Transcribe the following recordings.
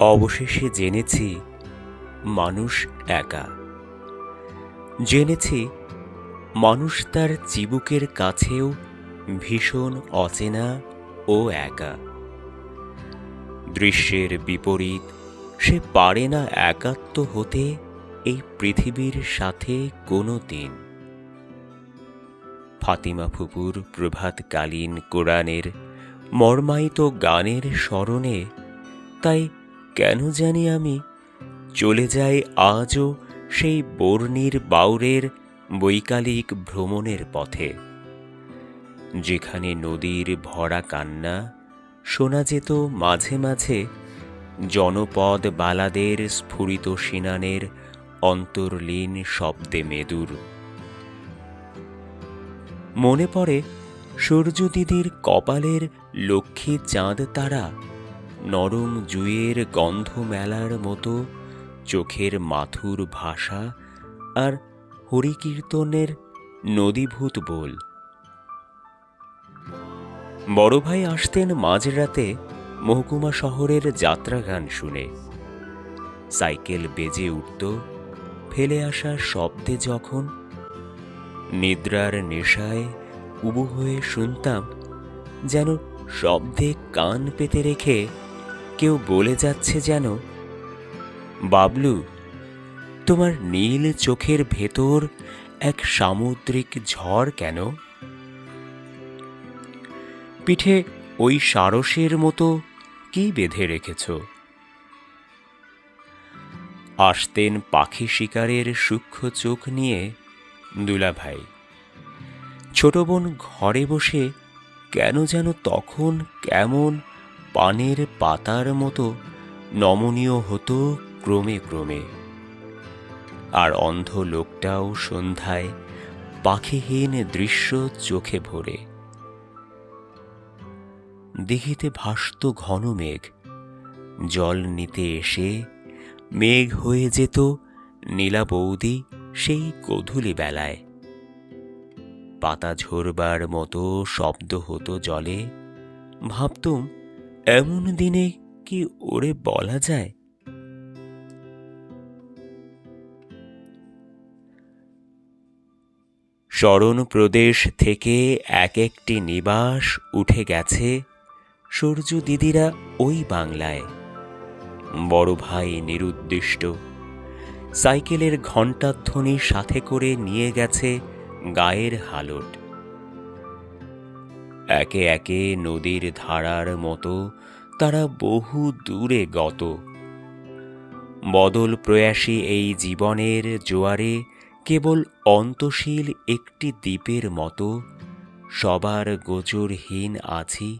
অবশেষে জেনেছি মানুষ একা। জেনেছি মানুষ তার চিবুকের কাছেও ভীষণ অচেনা ও একা। দৃশ্যের বিপরীত, সে পারে না একাত্ম হতে এই পৃথিবীর সাথে কোনো দিন। ফাতিমা ফুপুর প্রভাতকালীন কোরআনের মর্মায়িত গানের স্মরণে তাই কেন জানি আমি? চলে যাই আজও সেই বর্ণির বাউরের বৈকালিক ভ্রমণের পথে। যেখানে নদীর ভরা কান্না, শোনা যেত মাঝে মাঝে জনপদ বালাদের স্ফুরিত সিনানের অন্তর্লীন শব্দে মেদুর। মনে পড়ে সূর্য দিদির কপালের লক্ষ্মী চাঁদ তারা নরম জুয়ের গন্ধ মেলার মতো, চোখের মাথুর ভাষা আর হরিকীর্তনের নদীভূত বোল। বড় ভাই আসতেন মাঝরাতে মহকুমা শহরের যাত্রা গান শুনে। সাইকেল বেজে উঠত, ফেলে আসা শব্দে যখন নিদ্রার নেশায় উবু হয়ে শুনতাম, যেন শব্দে কান পেতে রেখে কেউ বলে যাচ্ছে যেন, বাবলু, তোমার নীল চোখের ভেতর এক সামুদ্রিক ঝড় কেন? পিঠে ওই সারসের মতো কি বেঁধে রেখেছ? আসতেন পাখি শিকারের সূক্ষ্ম চোখ নিয়ে দুলাভাই। ছোট বোন ঘরে বসে কেন যেন তখন কেমন পানের পাতার মতো নমনীয় হতো ক্রমে ক্রমে। আর অন্ধ লোকটাও সন্ধ্যায় পাখিহীন দৃশ্য চোখে ভরে। দিঘিতে ভাসত ঘন মেঘ। জল নিতে এসে মেঘ হয়ে যেত নীলা বৌদি সেই গধূলি বেলায়। পাতা ঝরবার মতো শব্দ হতো জলে। ভাবতুম এমন দিনে কি ওরে বলা যায়? শরণ প্রদেশ থেকে এক একটি নিবাস উঠে গেছে সূর্য দিদিরা ওই বাংলায়। বড় ভাই নিরুদ্দিষ্ট সাইকেলের ঘণ্টাধ্বনি সাথে করে নিয়ে গেছে গায়ের হালট। একে একে নদীর ধারার মতো তারা বহু দূরে গত। বদল প্রয়াসী এই জীবনের জোয়ারে কেবল অন্তশীল একটি দ্বীপের মতো, সবার গোচরহীন আছি,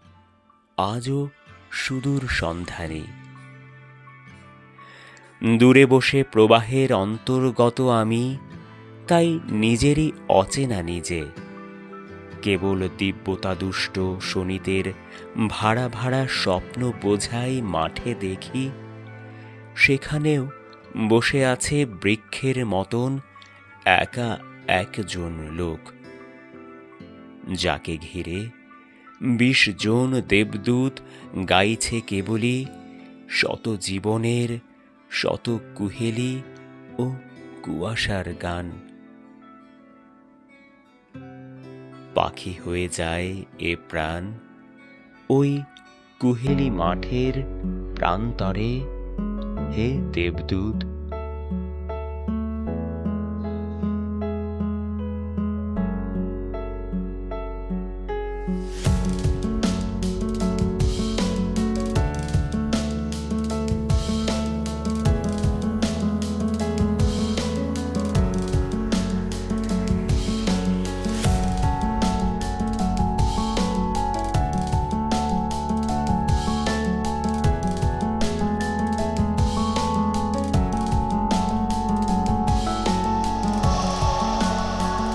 আজও সুদূর সন্ধানে। দূরে বসে প্রবাহের অন্তর্গত আমি, তাই নিজেরই অচেনা নিজে। কেবল দিব্যতাদুষ্ট শনিতের ভাড়া ভাড়া স্বপ্ন বোঝাই মাঠে দেখি। সেখানেও বসে আছে বৃক্ষের মতন একা একজন লোক। যাকে ঘিরে বিশ জন দেবদূত গাইছে কেবলই শত জীবনের, শত কুহেলি ও কুয়াশার গান। পাখি হয়ে যায় এ প্রাণ। ওই কুহেলি মাঠের প্রান্তরে হে দেবদূত